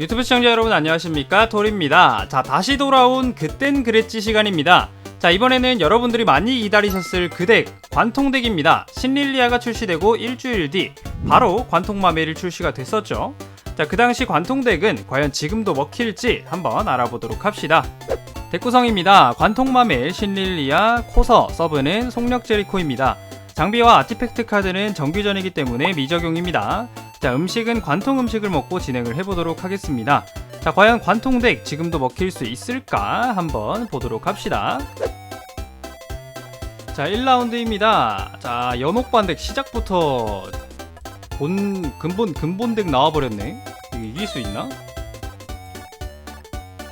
유튜브 시청자 여러분 안녕하십니까? 돌입니다. 자 다시 돌아온 그땐 그랬지 시간입니다. 자 이번에는 여러분들이 많이 기다리셨을 그덱 관통덱입니다. 신릴리아가 출시되고 일주일 뒤 바로 관통마멜이 출시가 됐었죠. 자 그 당시 관통덱은 과연 지금도 먹힐지 한번 알아보도록 합시다. 덱 구성입니다. 관통마멜 신릴리아 코서 서브는 속력 제리코입니다. 장비와 아티팩트 카드는 정규전이기 때문에 미적용입니다 자, 음식은 관통 음식을 먹고 진행을 해보도록 하겠습니다. 자, 과연 관통덱 지금도 먹힐 수 있을까? 한번 보도록 합시다. 자, 1라운드입니다. 자, 연옥반덱 시작부터 본, 근본, 근본덱 나와버렸네. 이길 수 있나?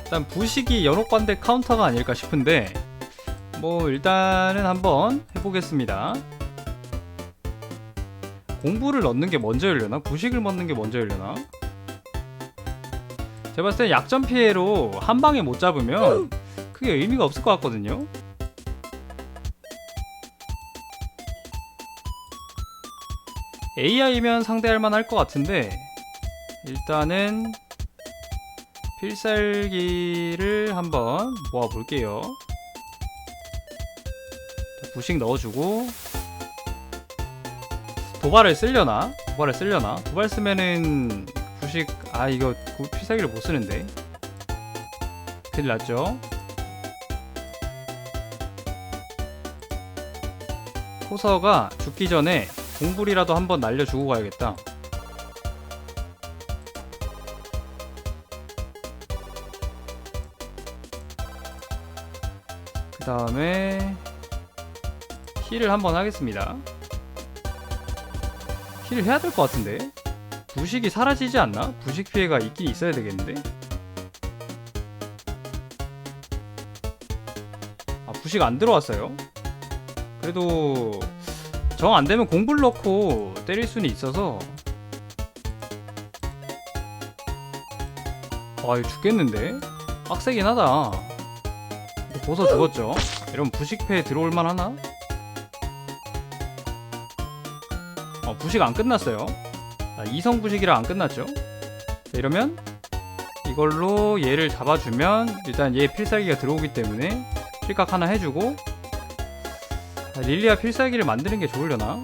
일단 부식이 연옥반덱 카운터가 아닐까 싶은데, 뭐, 일단은 한번 해보겠습니다. 공부를 넣는 게 먼저 열려나? 부식을 넣는 게 먼저 열려나? 제가 봤을 때 약점 피해로 한 방에 못 잡으면 크게 의미가 없을 것 같거든요. AI면 상대할 만할 것 같은데 일단은 필살기를 한번 모아 볼게요. 부식 넣어주고 도발을 쓰려나? 도발을 쓰려나? 도발 쓰면은 부식 아 이거 구- 필살기를 못 쓰는데 큰일 났죠? 코서가 죽기 전에 공불이라도 한번 날려주고 가야겠다 그 다음에 힐을 한번 하겠습니다 힐을 해야 될 것 같은데? 부식이 사라지지 않나? 부식 피해가 있긴 있어야 되겠는데? 아 부식 안 들어왔어요? 그래도 정 안 되면 공불 넣고 때릴 수는 있어서. 아 이거 죽겠는데? 빡세긴 하다. 보서 죽었죠? 이러면 부식 피해 들어올 만 하나? 어, 부식 안 끝났어요. 아, 이성 부식이라 안 끝났죠. 자, 이러면 이걸로 얘를 잡아주면 일단 얘 필살기가 들어오기 때문에 필각 하나 해주고 아, 릴리아 필살기를 만드는 게 좋으려나?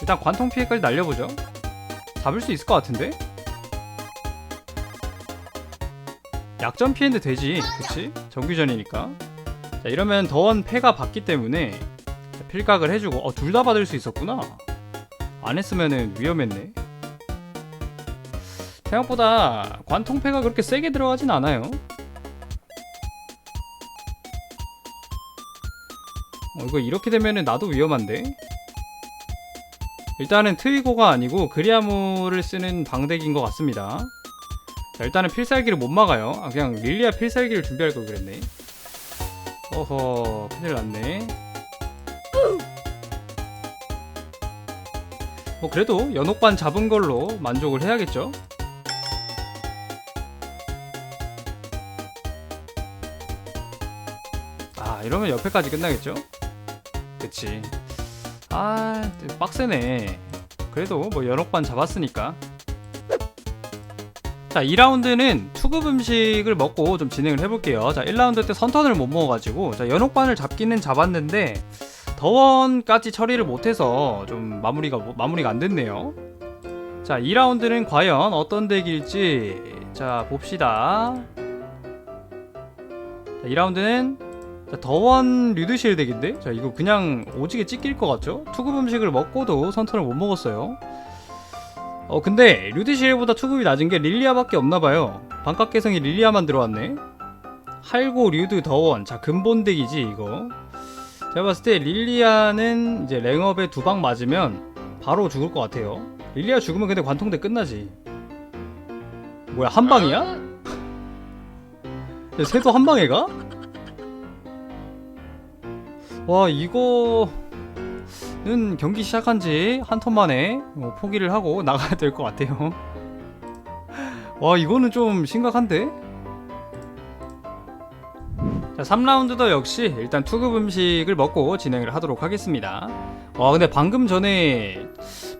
일단 관통 피해까지 날려보죠. 잡을 수 있을 것 같은데? 약점 피해인데 되지, 그치? 정규전이니까. 자, 이러면 더원 패가 받기 때문에 필각을 해주고 어, 둘 다 받을 수 있었구나. 안 했으면은 위험했네. 생각보다 관통패가 그렇게 세게 들어가진 않아요. 어, 이거 이렇게 되면은 나도 위험한데? 일단은 트위고가 아니고 그리아무를 쓰는 방덱인 것 같습니다. 자, 일단은 필살기를 못 막아요. 아 그냥 릴리아 필살기를 준비할 걸 그랬네. 어허 큰일 났네 뭐 그래도 연옥반 잡은 걸로 만족을 해야겠죠? 아 이러면 옆에까지 끝나겠죠? 그치. 아 빡세네. 그래도 뭐 연옥반 잡았으니까. 자 2라운드는 투급 음식을 먹고 좀 진행을 해볼게요. 자 1라운드 때 선턴을 못 먹어가지고. 자 연옥반을 잡기는 잡았는데 더원까지 처리를 못해서 좀 마무리가 마무리가 안 됐네요. 자, 2라운드는 과연 어떤 덱일지 자 봅시다. 자, 2라운드는 자, 더원 류드실 덱인데, 자 이거 그냥 오지게 찢길 것 같죠? 투급 음식을 먹고도 선턴을 못 먹었어요. 어 근데 류드실보다 투급이 낮은 게 릴리아밖에 없나봐요. 반값 개성이 릴리아만 들어왔네. 할고 류드 더원, 자 근본 덱이지 이거. 제가 봤을 때 릴리아는 이제 랭업에 두 방 맞으면 바로 죽을 것 같아요. 릴리아 죽으면 근데 관통대 끝나지. 뭐야 한 방이야? 야, 새도 한 방에 가? 와 이거는 경기 시작한 지 한 턴 만에 어, 포기를 하고 나가야 될 것 같아요. 와 이거는 좀 심각한데? 자, 3라운드도 역시 일단 투급 음식을 먹고 진행을 하도록 하겠습니다. 와, 근데 방금 전에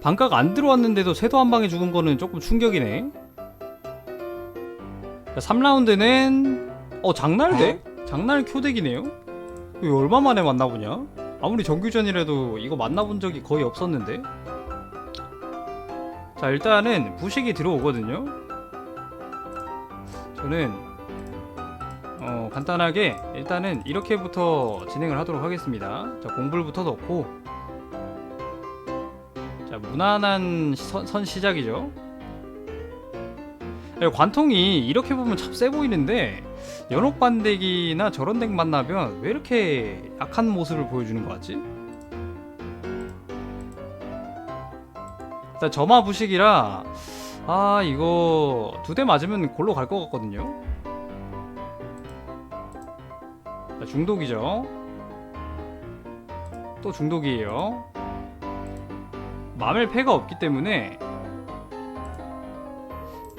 반각 안 들어왔는데도 쇄도 한 방에 죽은 거는 조금 충격이네. 3라운드는 어 장날덱? 장날 큐덱이네요? 이거 얼마 만에 만나보냐? 아무리 정규전이라도 이거 만나본 적이 거의 없었는데 자 일단은 부식이 들어오거든요 저는 어 간단하게 일단은 이렇게부터 진행을 하도록 하겠습니다 자 공불부터 넣고 자 무난한 선, 선 시작이죠 네, 관통이 이렇게 보면 참 세 보이는데 연옥 반대기나 저런 덱 만나면 왜 이렇게 약한 모습을 보여주는 것 같지? 일단 점화 부식이라 아 이거 두 대 맞으면 골로 갈 것 같거든요. 자, 중독이죠. 또 중독이에요. 마멜 패가 없기 때문에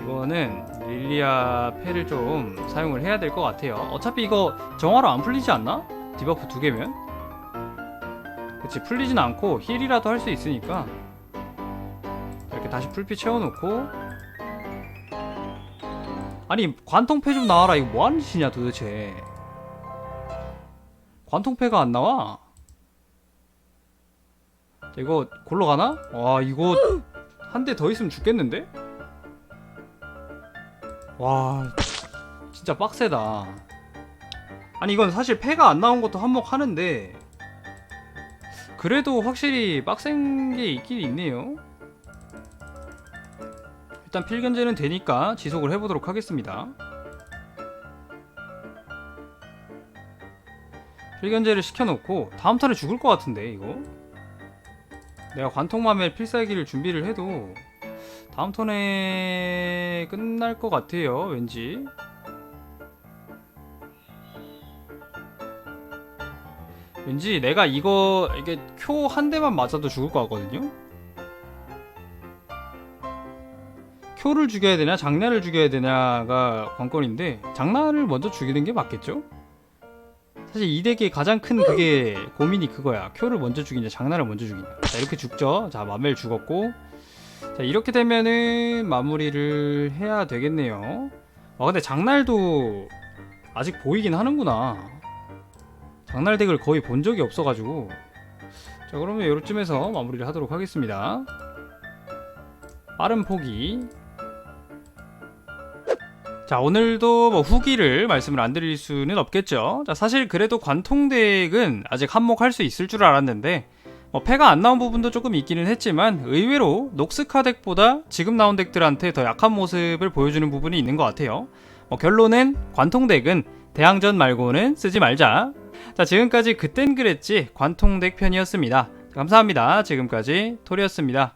이거는 릴리아 패를 좀 사용을 해야 될 것 같아요. 어차피 이거 정화로 안 풀리지 않나? 디버프 두 개면? 그치 풀리진 않고 힐이라도 할 수 있으니까 이렇게 다시 풀피 채워놓고 아니 관통패 좀 나와라 이거 뭐하는 짓이냐 도대체 관통패가 안 나와? 자, 이거 골로 가나? 와 이거 한 대 더 있으면 죽겠는데? 와 진짜 빡세다 아니 이건 사실 패가 안 나온 것도 한몫하는데 그래도 확실히 빡센 게 있긴 있네요 일단 필견제는 되니까 지속을 해보도록 하겠습니다 필견제를 시켜놓고 다음 턴에 죽을 것 같은데 이거? 내가 관통맘에 필살기를 준비를 해도 다음 턴에 끝날 것 같아요 왠지. 왠지 내가 이거 이게 쿄한 대만 맞아도 죽을 것 같거든요? 쿄를 죽여야 되냐 장난을 죽여야 되냐가 관건인데 장난을 먼저 죽이는 게 맞겠죠? 사실 이 덱의 가장 큰 그게 고민이 그거야. 쿄를 먼저 죽이냐 장난을 먼저 죽이냐. 자 이렇게 죽죠. 자 맘멜 죽었고. 자 이렇게 되면은 마무리를 해야 되겠네요. 아 근데 장날도 아직 보이긴 하는구나. 장날 덱을 거의 본 적이 없어가지고. 자 그러면 요쯤에서 마무리를 하도록 하겠습니다. 빠른 포기 자 오늘도 뭐 후기를 말씀을 안 드릴 수는 없겠죠 자 사실 그래도 관통 덱은 아직 한몫할 수 있을 줄 알았는데 뭐 패가 안 나온 부분도 조금 있기는 했지만 의외로 녹스카 덱보다 지금 나온 덱들한테 더 약한 모습을 보여주는 부분이 있는 것 같아요. 뭐 결론은 관통 덱은 대항전 말고는 쓰지 말자. 자 지금까지 그땐 그랬지 관통 덱 편이었습니다. 감사합니다. 지금까지 토리였습니다.